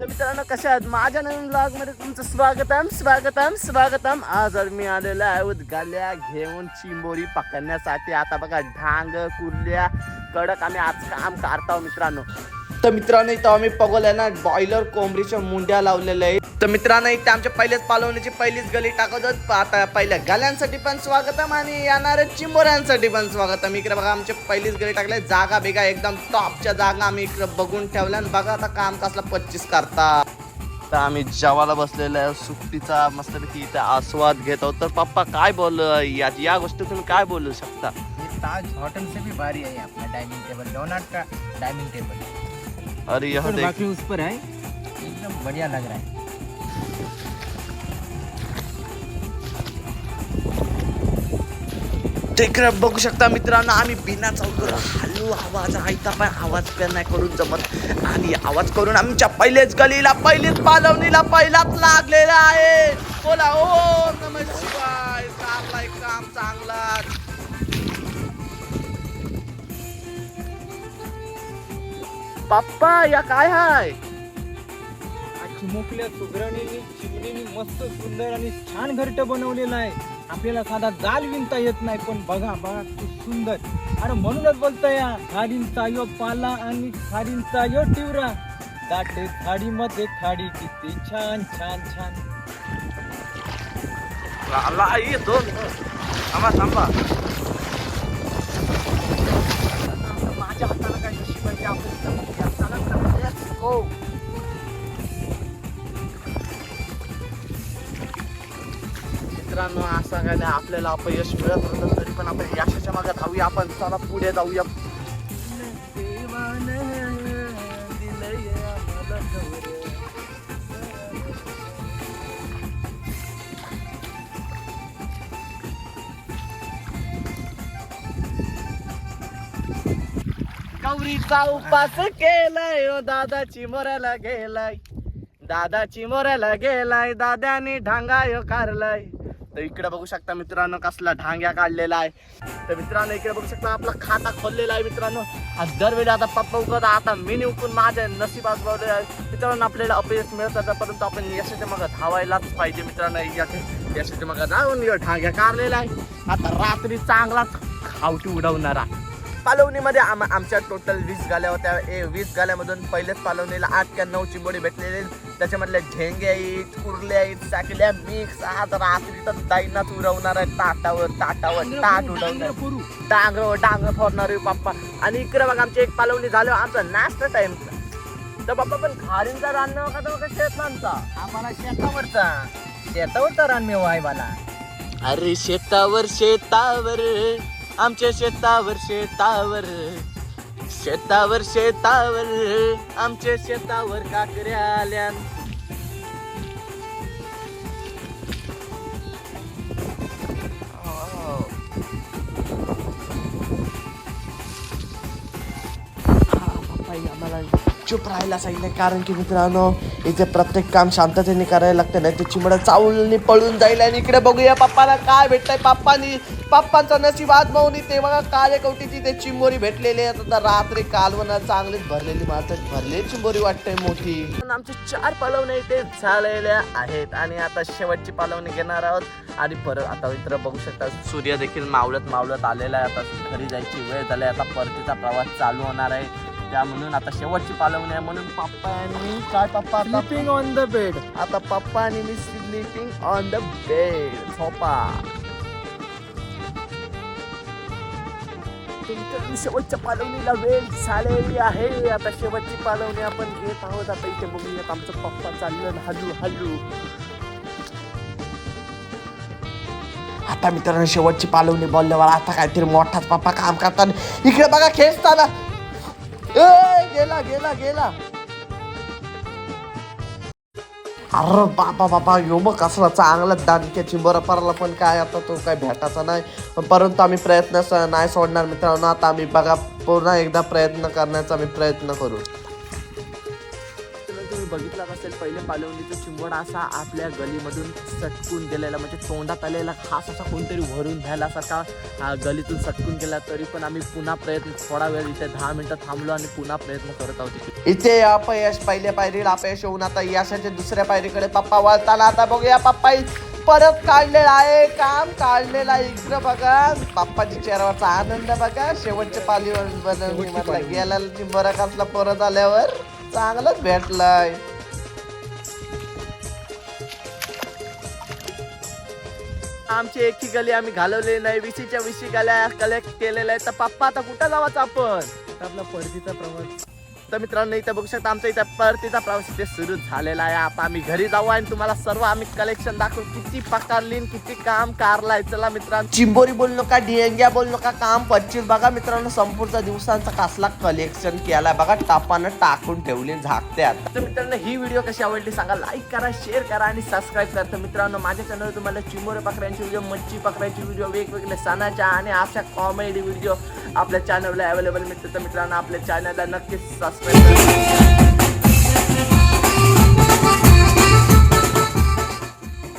तर मित्रांनो कशा आहात? माझ्या नवीन ब्लॉगमध्ये तुमचं स्वागतम स्वागतम स्वागतम आज मी आलेलो आहे उदगाल्या घेऊन चिंबोरी पकडण्यासाठी. आता बघा ढांग कुर्ल्या कडक आम्ही आज काम करतो मित्रांनो. तर मित्रांनो इथं आम्ही पगोल्या ना बॉयलर कोंबडीच्या मुंड्या लावलेल्या आहेत. तर मित्रांनो इथे आमच्या पहिलेच पालवण्याची पहिलीच गली टाकत आहोत. आता पहिल्या गल्यांसाठी पण स्वागतम आणि येणाऱ्या चिंबोऱ्यांसाठी पण स्वागतम इकडे बघा आमच्या पहिलीच गली टाकल्या जागा बिगा एकदम टॉपच्या जागा आम्ही इकडे बघून ठेवल्या आणि बघा आता काम कसला पच्चीस करता तर आम्ही जेवायला बसलेलो आहे. सुट्टीचा मस्तपैकी इथे आस्वाद घेत आहोत. तर पप्पा काय बोल या या गोष्टी तुम्ही काय बोलू शकता? ताज होटल से भी भारी है अपना डाइनिंग टेबल डोनाट का डाइनिंग टेबल अरे यह और देख। बाकी उस पर है। एकदम बढ़िया लग रहा है। तिकडे बघू शकता मित्रांनो आम्ही बिना चौकर हलू आवाज ऐकता पण आवाज पण नाही करून जमत. आणि आवाज करून आमच्या पहिलेच गलीला पहिलीच पालवणीला पहिलाच लागलेला आहे. बोला ओ नम शिवाय. चांगलाय काम चांगलाच. पप्पा या काय हाय? चिमुकल्या सुगरणीने चिमणीने मस्त सुंदर आणि छान घरट बनवलेलं आहे. आपल्याला साधा जाल विणता येत नाही पण बघा बघा खूप सुंदर. अरे म्हणूनच बोलतोय या खाडींचा यो पाला आणि खाडींचा यो टिवरा. दाट खाडीमध्ये खाडी किती छान छान छान. आला आई दोन थांबा थांबा. हो मित्रांनो असं काय नाही आपल्याला अपयश मिळत होतं तरी पण आपण यशाच्या मागे धावूया. आपण चला पुढे जाऊया. गौरीचा उपास केलाय ओ दादाची मोऱ्याला गेलाय. दादाची मोऱ्याला गेलाय दादाने ढांगाय कारलाय तर इकडे बघू शकता मित्रांनो कसला ढांग्या काढलेला आहे. तर मित्रांनो इकडे बघू शकता आपला खाता खोललेला आहे मित्रांनो. आज दरवेळी आता पप्पा उकत आता मी निवकून माझ्या नशिबात बवले आहे. मित्रांनो आपल्याला अपयश मिळत जातं परंतु आपण यशाच्या मग धावायलाच पाहिजे मित्रांनो. यशाच्या मग जाऊन ढांग्या काढलेला आहे. आता रात्री चांगलाच खावटी उडवणारा. पालवणीमध्ये आम आमच्या टोटल वीस गाल्या होत्या. ए वीस गाल्यामधून पहिलेच पालवणीला आठ किंवा नऊ चिंबोडी भेटलेले त्याच्यामधल्या झेंगे आहेत कुर्ले आहेत साकल्या मिक्स आज रात्री तर दाईनाच उडवणार आहे ताटावर ताटावर ताट उडवणार डांगर डांगर फोडणार पप्पा. आणि इकडे बघा आमची एक पालवणी झालं. आमचा नाश्ता टाइम तर पप्पा पण खारींचा रान्ना का तो शेतांचा आम्हाला शेतावरचा. शेतावरचा रानमेवा आहे मला अरे शेतावर शेतावर. आमच्या शेतावर शेतावर. शेतावर शेतावर. आमच्या शेतावर काकऱ्या आल्या. आम्हाला चुप राहायला सांगितलं. कारण की मित्रांनो इथे प्रत्येक काम शांततेने करायला लागतं नाही ते चिमडं चावलनी पळून जाईल. आणि इकडे बघूया पप्पाला काय भेटतंय. पप्पानी पप्पांचा नशीब आजमावणी ते बघा काळे कवटीची ते चिंबोरी भेटलेली आहे आता रात्री कालवना चांगलीच भरलेली मात्र भरलेली चिंबोरी वाटते मोठी. आमचे चार पालवणे इथे झालेल्या आहेत. आणि आता शेवटची पालवणी घेणार आहोत. आणि परत आता मित्र बघू शकता सूर्य देखील मावळत मावळत आलेला आहे. आता घरी जायची वेळ झाली आहे. आता परतीचा प्रवास चालू होणार आहे. त्या म्हणून. आता शेवटची पालवणी आहे म्हणून पप्पा आणि काय पप्पा? स्लीपिंग ऑन द बेड आता पप्पा आणि मी स्लीपिंग ऑन द बेड झोपा शेवटच्या पालवणीला वेळ झालेली आहे. आता शेवटची पालवणी आपण घेत आहोत. आता इथे बघूयात आमचं पप्पा चाललं हल्लू हल्लू आता मित्रांनो शेवटची पालवणी बोलल्यावर आता काहीतरी मोठाच पप्पा काम करतात. इकडे बघा खेचताना. ए गेला गेला गेला. अरे बाबा बाबा यो मग कसला चांगला दानक्याची बरं पडला पण काय आता तो काय भेटायचा नाही. परंतु आम्ही प्रयत्न नाही सोडणार मित्रांनो. आता आम्ही बघा पुन्हा एकदा प्रयत्न करण्याचा आम्ही प्रयत्न करू. तुम्ही बघितलाच असेल पहिले पालवणीचा चिंबड असा आपल्या गलीमधून सटकून गेलेला म्हणजे तोंडात आलेला खास असा कोणतरी भरून घ्यायलासारखा गलीतून सटकून गेला तरी पण आम्ही पुन्हा प्रयत्न थोडा वेळ इथे दहा मिनिटं थांबलो आणि पुन्हा प्रयत्न करत आहोत इथे. अपयश पहिल्या पायरीला अपयश होऊन आता यशाच्या दुसऱ्या पायरीकडे पप्पा वळताना. आता बघूया पप्पा परत काढलेला आहे काम काढलेला आहे इकडं बघा. पप्पाच्या चेहऱ्यावरचा आनंद बघा. शेवटच्या पालीवर गेला चिंबरा कसला परत आल्यावर चांगलंच भेटलाय. आमची एकी गली आम्ही घालवलेली नाही विशीच्या विशी गल्या कलेक्ट केलेल्या आहेत. तर पप्पा आता कुठं जावाचं आपण? आपला परतीचा प्रवास. तर मित्रांनो इथे बघू शकता आमचा इथे परतीचा प्रवास इथे सुरू झालेला आहे. आता आम्ही घरी जाऊ आणि तुम्हाला सर्व आम्ही कलेक्शन दाखवू. किती पकारली किती काम कारलाय चला मित्रांनो चिंबोरी बोल नका डिएंग्या बोल नका काम पच्चीस बघा मित्रांनो संपूर्ण दिवसांचा कसला कलेक्शन केलाय. बघा टापानं टाकून ठेवले झाकते आता. तर मित्रांनो ही व्हिडिओ कशी आवडली सांगा. लाईक करा शेअर करा आणि सबस्क्राईब करा. तर मित्रांनो माझ्या चॅनलवर तुम्हाला चिंबोरी पकड्यांचे व्हिडिओ मच्छी पकड्यांचे व्हिडिओ वेगवेगळे सणाच्या आणि अशा कॉमेडी व्हिडिओ आपल्या चॅनलला अवेलेबल मिळते तर मित्रांनो आपल्या चॅनलला नक्कीच सबस्क्राईब करा.